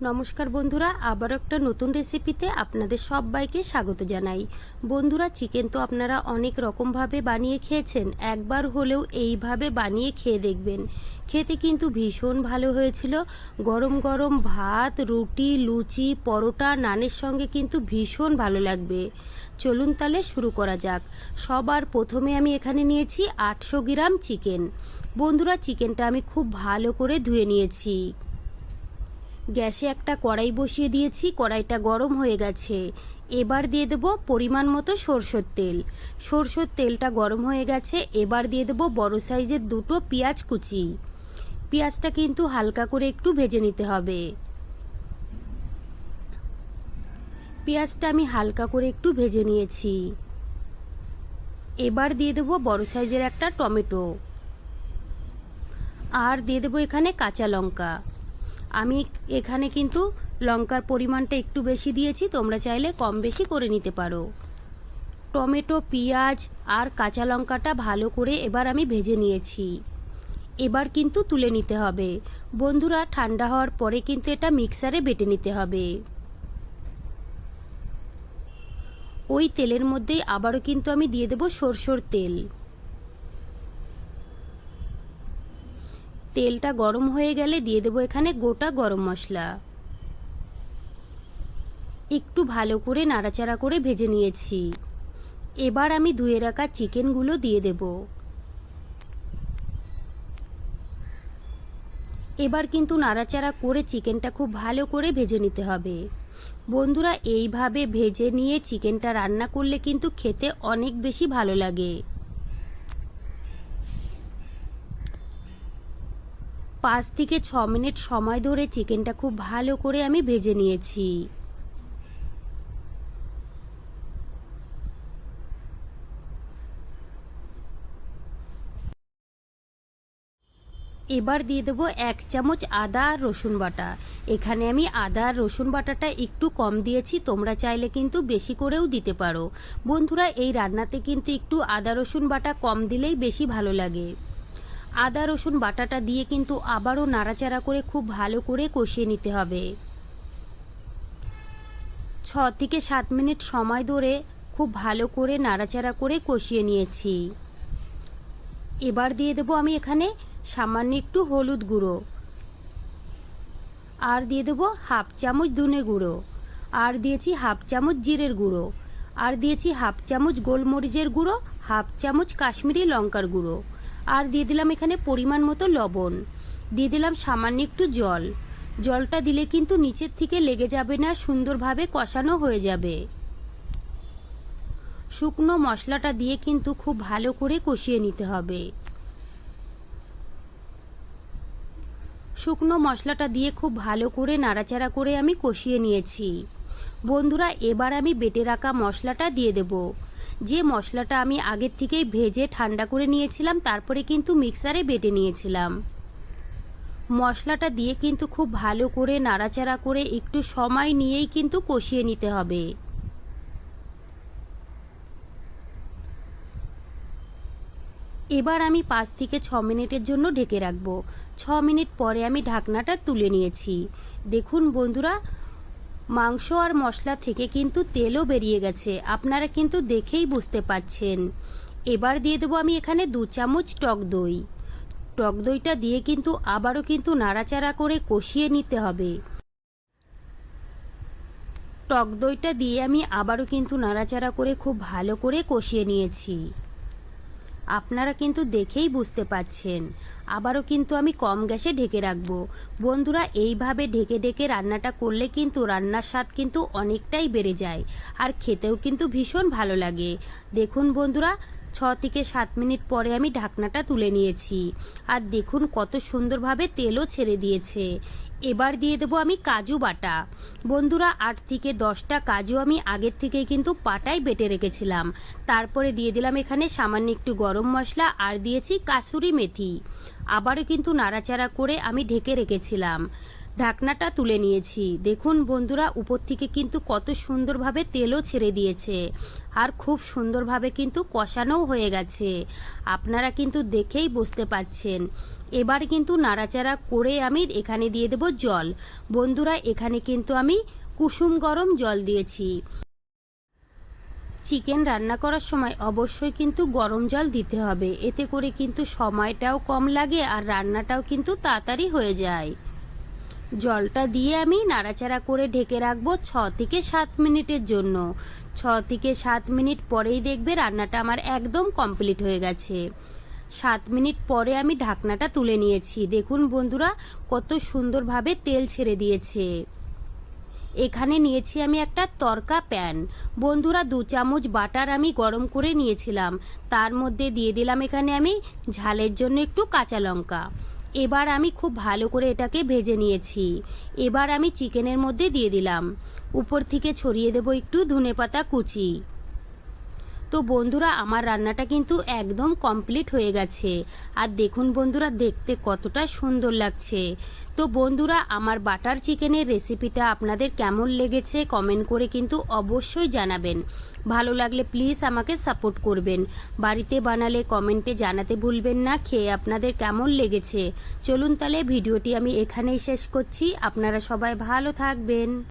নমস্কার বন্ধুরা আবার একটা নতুন রেসিপিতে আপনাদের সবাইকে স্বাগত জানাই। বন্ধুরা চিকেন তো আপনারা অনেক রকমভাবে বানিয়ে খেয়েছেন, একবার হলেও এইভাবে বানিয়ে খেয়ে দেখবেন। খেতে কিন্তু ভীষণ ভালো হয়েছিল। গরম গরম ভাত, রুটি, লুচি, পরোটা, নানের সঙ্গে কিন্তু ভীষণ ভালো লাগবে। চলুন তাহলে শুরু করা যাক। সবার প্রথমে আমি এখানে নিয়েছি আটশো গ্রাম চিকেন বন্ধুরা চিকেনটা আমি খুব ভালো করে ধুয়ে নিয়েছি। গ্যাসে একটা কড়াই বসিয়ে দিয়েছি, কড়াইটা গরম হয়ে গেছে। এবার দিয়ে দেব পরিমাণ মতো সরষের তেল। সরষের তেলটা গরম হয়ে গেছে, এবার দিয়ে দেব বড় সাইজের দুটো পেঁয়াজ কুচি। পেঁয়াজটা কিন্তু হালকা করে একটু ভেজে নিতে হবে। পেঁয়াজটা আমি হালকা করে একটু ভেজে নিয়েছি। এবার দিয়ে দেব বড় সাইজের একটা টমেটো। আর দিয়ে দেবো এখানে কাঁচা লঙ্কা। আমি এখানে কিন্তু লঙ্কার পরিমাণটা একটু বেশি দিয়েছি, তোমরা চাইলে কম বেশি করে নিতে পারো। টমেটো, পেঁয়াজ আর কাঁচা লঙ্কাটা ভালো করে এবার আমি ভেজে নিয়েছি। এবার কিন্তু তুলে নিতে হবে। বন্ধুরা, ঠান্ডা হওয়ার পরে কিন্তু এটা মিক্সারে বেটে নিতে হবে। ওই তেলের মধ্যেই আবারও কিন্তু আমি দিয়ে দেবো সরষের তেল। তেলটা গরম হয়ে গেলে দিয়ে দেবো এখানে গোটা গরম মশলা। একটু ভালো করে নাড়াচাড়া করে ভেজে নিয়েছি। এবার আমি ধুয়ে রাখা চিকেনগুলো দিয়ে দেব। এবার কিন্তু নাড়াচাড়া করে চিকেনটা খুব ভালো করে ভেজে নিতে হবে। বন্ধুরা, এইভাবে ভেজে নিয়ে চিকেনটা রান্না করলে কিন্তু খেতে অনেক বেশি ভালো লাগে। পাঁচ থেকে ছ মিনিট সময় ধরে চিকেনটা খুব ভালো করে আমি ভেজে নিয়েছি। এবার দিয়ে দেবো এক চামচ আদা আর রসুন বাটা। এখানে আমি আদা আর রসুন বাটাটা একটু কম দিয়েছি, তোমরা চাইলে কিন্তু বেশি করেও দিতে পারো। বন্ধুরা, এই রান্নাতে কিন্তু একটু আদা রসুন বাটা কম দিলেই বেশি ভালো লাগে। আদা, রসুন, বাটাটা দিয়ে কিন্তু আবারও নাড়াচাড়া করে খুব ভালো করে কষিয়ে নিতে হবে। ছ থেকে সাত মিনিট সময় ধরে খুব ভালো করে নাড়াচাড়া করে কষিয়ে নিয়েছি। এবার দিয়ে দেবো আমি এখানে সামান্য একটু হলুদ গুঁড়ো। আর দিয়ে দেবো হাফ চামচ ধনে গুঁড়ো। আর দিয়েছি হাফ চামচ জিরের গুঁড়ো। আর দিয়েছি হাফ চামচ গোলমরিচের গুঁড়ো, হাফ চামচ কাশ্মীরি লঙ্কার গুঁড়ো। আর দিয়ে দিলাম এখানে পরিমাণ মতো লবণ। দিয়ে দিলাম সামান্য একটু জল। জলটা দিলে কিন্তু নিচের থেকে লেগে যাবে না, সুন্দরভাবে কষানো হয়ে যাবে। শুকনো মশলাটা দিয়ে কিন্তু খুব ভালো করে কষিয়ে নিতে হবে। শুকনো মশলাটা দিয়ে খুব ভালো করে নাড়াচাড়া করে আমি কষিয়ে নিয়েছি। বন্ধুরা, এবার আমি বেটে রাখা মশলাটা দিয়ে দেবো। যে মশলাটা আমি আগের থেকেই ভেজে ঠান্ডা করে নিয়েছিলাম, তারপরে কিন্তু মিক্সারে বেটে নিয়েছিলাম। মশলাটা দিয়ে কিন্তু খুব ভালো করে নাড়াচাড়া করে একটু সময় নিয়েই কিন্তু কষিয়ে নিতে হবে। এবার আমি পাঁচ থেকে ছ মিনিটের জন্য ঢেকে রাখব। ছ মিনিট পরে আমি ঢাকনাটা তুলে নিয়েছি। দেখুন বন্ধুরা মাংস আর মশলা থেকে কিন্তু তেলও বেরিয়ে গেছে। আপনারা কিন্তু দেখেই বুঝতে পাচ্ছেন। এবার দিয়ে দেবো আমি এখানে দু চামচ টক দই। টক দইটা দিয়ে কিন্তু আবারও কিন্তু নাড়াচাড়া করে কষিয়ে নিতে হবে। টক দইটা দিয়ে আমি আবারও কিন্তু নাড়াচাড়া করে খুব ভালো করে কষিয়ে নিয়েছি। আপনারা কিন্তু দেখেই বুঝতে পারছেন। আবারও কিন্তু আমি কম গ্যাসে ঢেকে রাখব। বন্ধুরা, এইভাবে ঢেকে ঢেকে রান্নাটা করলে কিন্তু রান্নার স্বাদ কিন্তু অনেকটাই বেড়ে যায় আর খেতেও কিন্তু ভীষণ ভালো লাগে। দেখুন বন্ধুরা, ছ থেকে সাত মিনিট পরে আমি ঢাকনাটা তুলে নিয়েছি। আর দেখুন কত সুন্দরভাবে তেলও ছেড়ে দিয়েছে। এবার দিয়ে দেবো আমি কাজু বাটা। বন্ধুরা, আট থেকে দশটা কাজু আমি আগের থেকেই কিন্তু পাটায় বেটে রেখেছিলাম। তারপরে দিয়ে দিলাম এখানে সামান্য একটু গরম মশলা আর দিয়েছি কাসুরি মেথি। আবারও কিন্তু নাড়াচাড়া করে আমি ঢেকে রেখেছিলাম। ঢাকনাটা তুলে নিয়েছি। দেখুন বন্ধুরা, উপর থেকে কিন্তু কত সুন্দরভাবে তেলও ছেড়ে দিয়েছে। আর খুব সুন্দরভাবে কিন্তু কষানোও হয়ে গেছে। আপনারা কিন্তু দেখেই বুঝতে পারছেন। এবার কিন্তু নাড়াচাড়া করে আমি এখানে দিয়ে দেব জল। বন্ধুরা, এখানে কিন্তু আমি কুসুম গরম জল দিয়েছি। চিকেন রান্না করার সময় অবশ্যই কিন্তু গরম জল দিতে হবে। এতে করে কিন্তু সময়টাও কম লাগে আর রান্নাটাও কিন্তু তাড়াতাড়ি হয়ে যায়। জলটা দিয়ে আমি নাড়াচাড়া করে ঢেকে রাখব ছ থেকে সাত মিনিটের জন্য। ছ থেকে সাত মিনিট পরেই দেখবে রান্নাটা আমার একদম কমপ্লিট হয়ে গেছে। সাত মিনিট পরে আমি ঢাকনাটা তুলে নিয়েছি। দেখুন বন্ধুরা, কত সুন্দরভাবে তেল ছেড়ে দিয়েছে। এখানে নিয়েছি আমি একটা তরকা প্যান। বন্ধুরা, দু চামচ বাটার আমি গরম করে নিয়েছিলাম। তার মধ্যে দিয়ে দিলাম এখানে আমি ঝালের জন্য একটু কাঁচা লঙ্কা। এবার আমি খুব ভালো করে এটাকে ভেজে নিয়েছি। এবার আমি চিকেনের মধ্যে দিয়ে দিলাম। উপর থেকে ছড়িয়ে দেবো একটু ধনে পাতা কুচি। তো বন্ধুরা, আমার রান্নাটা কিন্তু একদম কমপ্লিট হয়ে গেছে। আর দেখুন বন্ধুরা, দেখতে কতটা সুন্দর লাগছে। তো বন্ধুরা, আমার বাটার চিকেনের রেসিপিটা আপনাদের কেমন লেগেছে কমেন্ট করে কিন্তু অবশ্যই জানাবেন। ভালো লাগলে প্লিজ আমাকে সাপোর্ট করবেন। বাড়িতে বানালে কমেন্টে জানাতে ভুলবেন না, খেয়ে আপনাদের কেমন লেগেছে। চলুন তাহলে ভিডিওটি আমি এখানেই শেষ করছি। আপনারা সবাই ভালো থাকবেন।